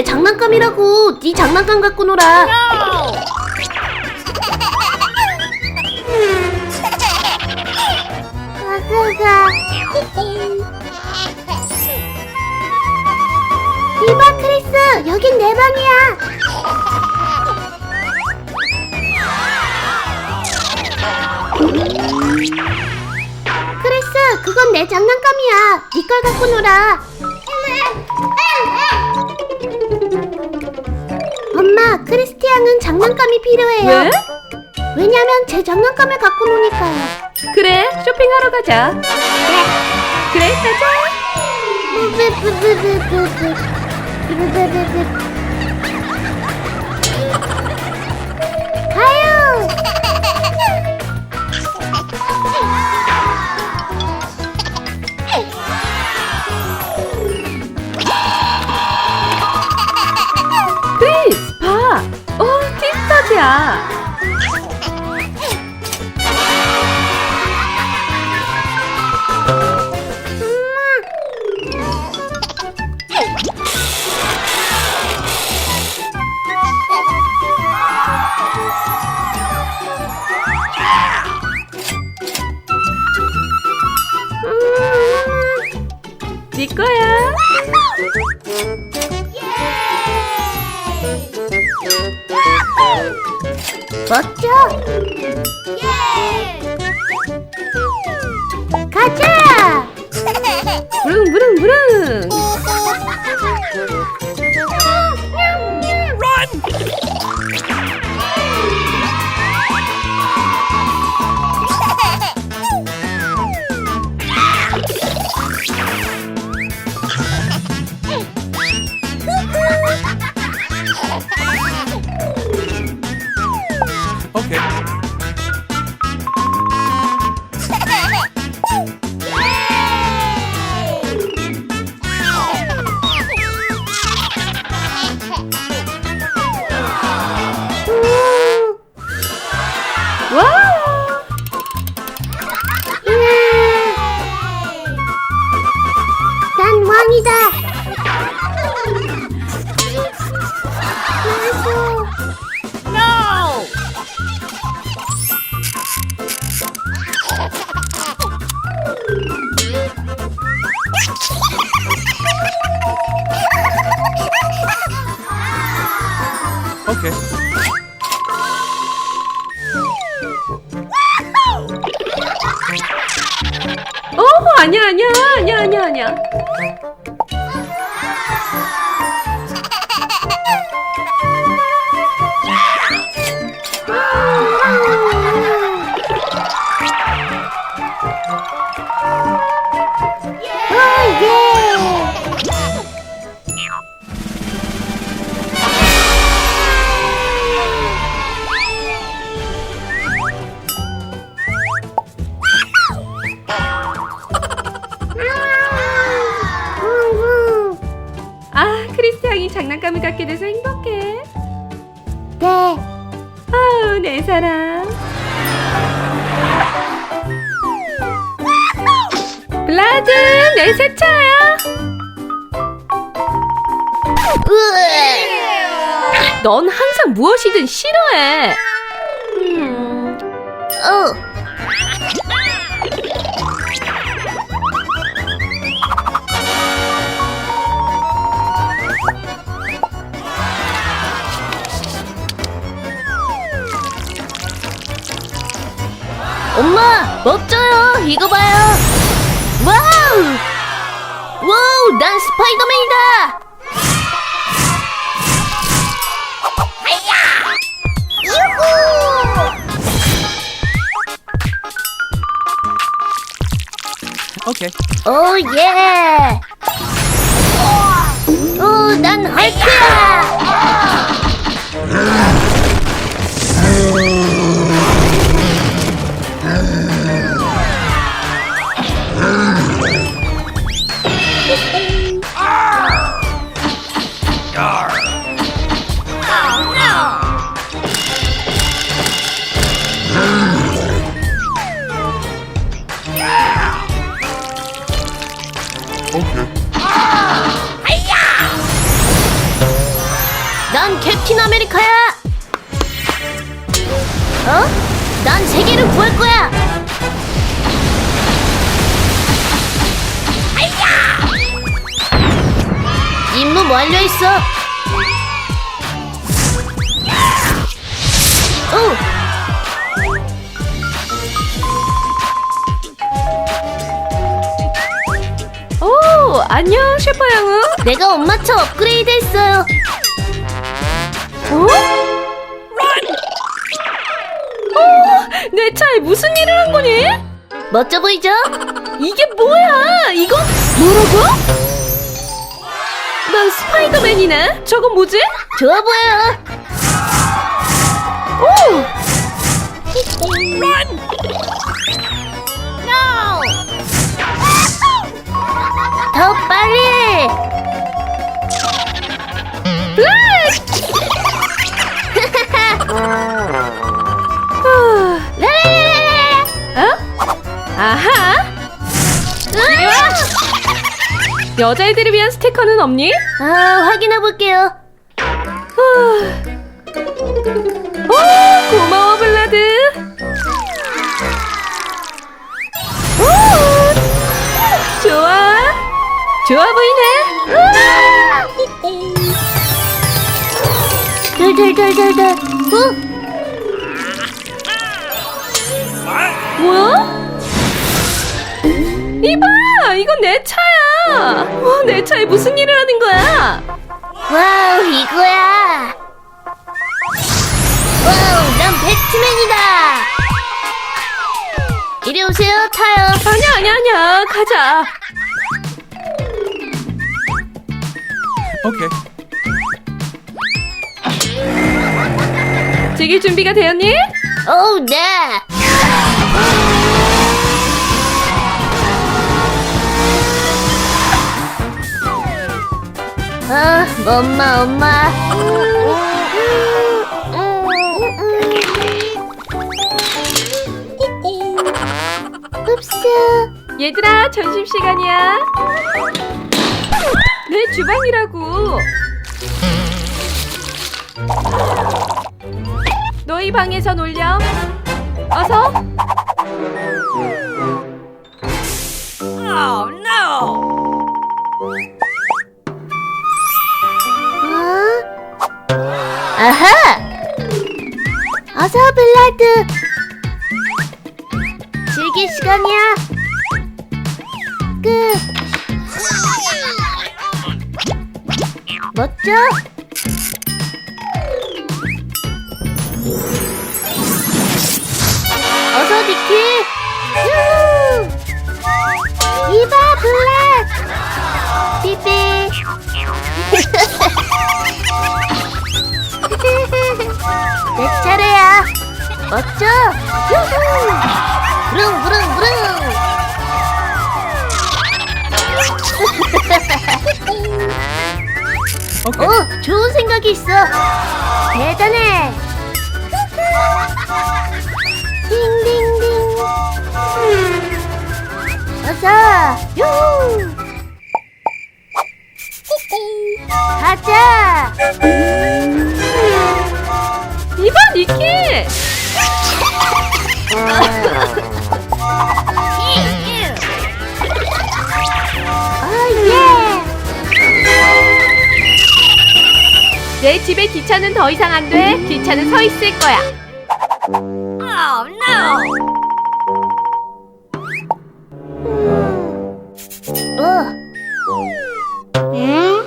내 장난감이라고. 네 장난감 갖고 놀아. 이봐 크리스 여긴 내 방이야. 크리스 그건 내 장난감이야. 네 걸 갖고 놀아 엄마 크리스티 양은 장난감이 필요해요 왜? 왜냐면 제 장난감을 갖고 노니까요 그래, 쇼핑하러 가자. 그래, 가자. 가요 티스타즈야. 가자. 부릉, 부릉, 부릉. 크리스 양이 장난감을 갖게 돼서 행복해. 네. 아우, 내 사랑. 블라드, 내 새 차야. 넌 항상 무엇이든 싫어해. 음. 어. 엄마, 멋져요. 이거 봐요. 와우! 와우, 난 스파이더맨이다. 유후! Okay. 오 예. 오, 난 헐크야. 임무 완료했어. 오, 오, 안녕, 셰퍼 양우. 내가 엄마 차 업그레이드 했어요. 어? 어, 내 차에 무슨 일을 한 거니? 멋져 보이죠? 이게 뭐야? 이거 뭐라고? 난 스파이더맨이네. 저건 뭐지? 좋아 보여요. 오! 더 빨리! 후, 라라라라라! 어? 아하! 와! 여자애들을 위한 스티커는 없니? 아, 확인해 볼게요. 후. 오, 고마워, 블라드. 오, 좋아. 좋아 보이네. 덜덜덜덜덜. 어? 뭐야? 이봐! 이건 내 차야! 어, 내 차에 무슨 일을 하는 거야? 와우, 이거야. 와우, 난 배트맨이다. 이리 오세요, 타요. 아니야, 아니야, 아니야. 가자. Okay. 즐길 준비가 되었니? 어우, 네. 아, 엄마, 엄마. 흡수. 얘들아, 점심 시간이야. 내 주방이라고. 너희 방에서 놀렴. 어서. 블라드! 즐길 시간이야! 끝! 멋져? 어서 니키! 이봐 블라 멋져. 유후. 부릉 부릉 부릉. 오, 좋은 생각이 있어. 대단해. 딩딩딩. 어서. 유후. 가자. 내 집에 기차는 더 이상 안 돼. 기차는 서 있을 거야. 어. 응?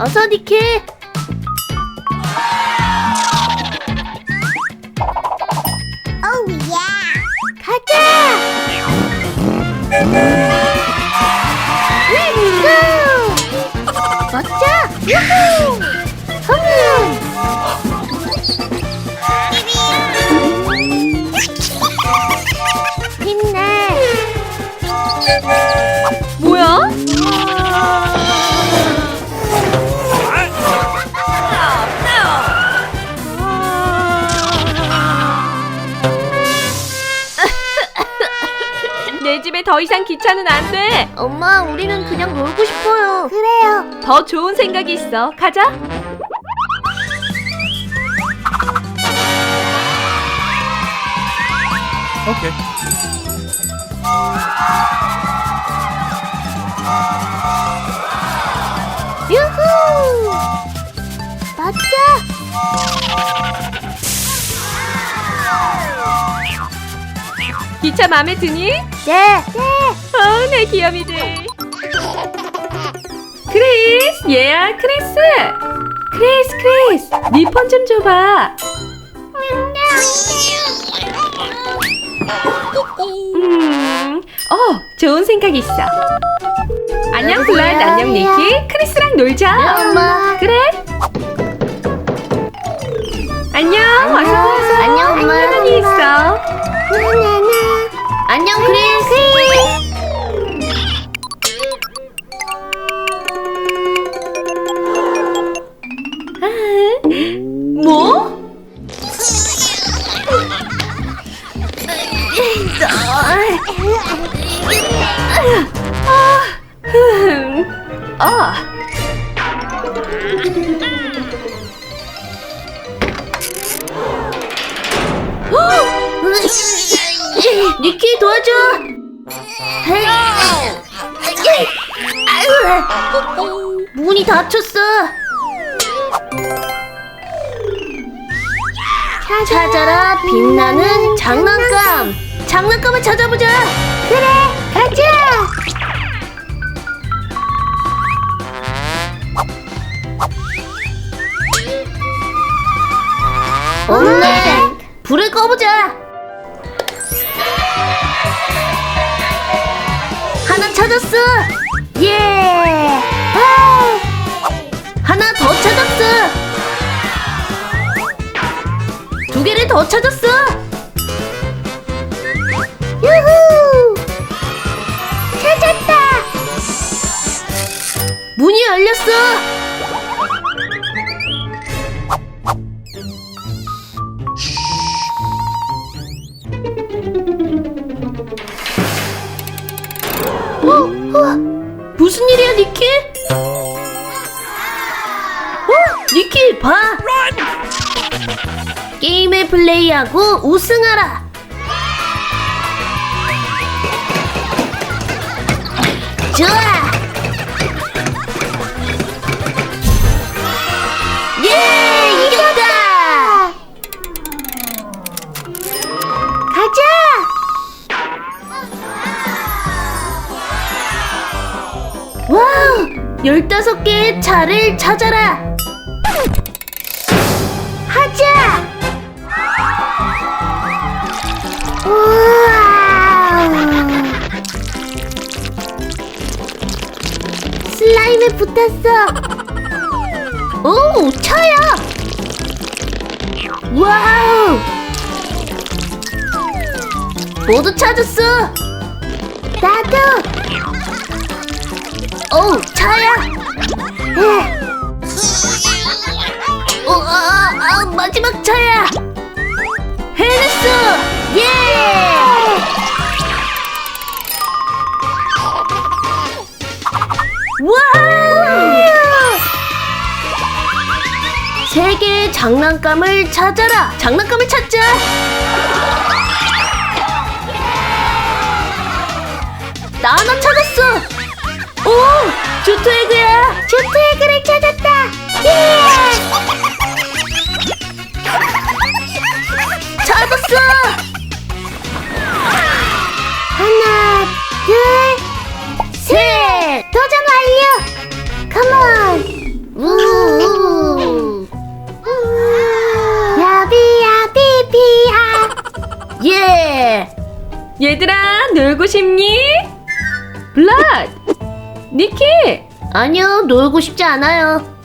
어서 니키. 멋져. 유후. 홈런. 힘내. 집에 더 이상 기차는 안 돼. 엄마, 우리는 그냥 놀고 싶어요. 그래요. 더 좋은 생각이 있어. 가자. Okay. 유후! 맞자! 기차 마음에 드니? 네, 네. 어, 내 귀염이들. 크리스, 얘야, 크리스. 크리스, 크리스, 네 폰 좀 줘봐. 음, 어, 좋은 생각 있어. 안녕, 블라드, 안녕, 니키. 크리스랑 놀자. 엄마. 그래? 안녕, 어서 와 니키 도와줘. 문이 닫혔어. 찾아라 빛나는 장난감. 장난감을 찾아보자. 그래, 가자. 없네. 불을 꺼보자. 하나 찾았어. 예. 아! 하나 더 찾았어. 두 개를 더 찾았어. 유후. 찾았다. 문이 열렸어. 어? 플레이하고 우승하라! 좋아! 예! 이겼다! 가자! 와우! 열다섯 개의 차를 찾아라! 붙었어! 오! 차야! 와우! 모두 찾았어! 나도! 오, 차야. 에. 어, 아, 아, 마지막 차야. 장난감을 찾아라. 장난감을 찾자. 나 하나 찾았어. 오! 주토에그야! 주토에그를 찾았다! 예! 찾았어! 얘들아, 놀고 싶니? 블라드, 니키. 아니요, 놀고 싶지 않아요.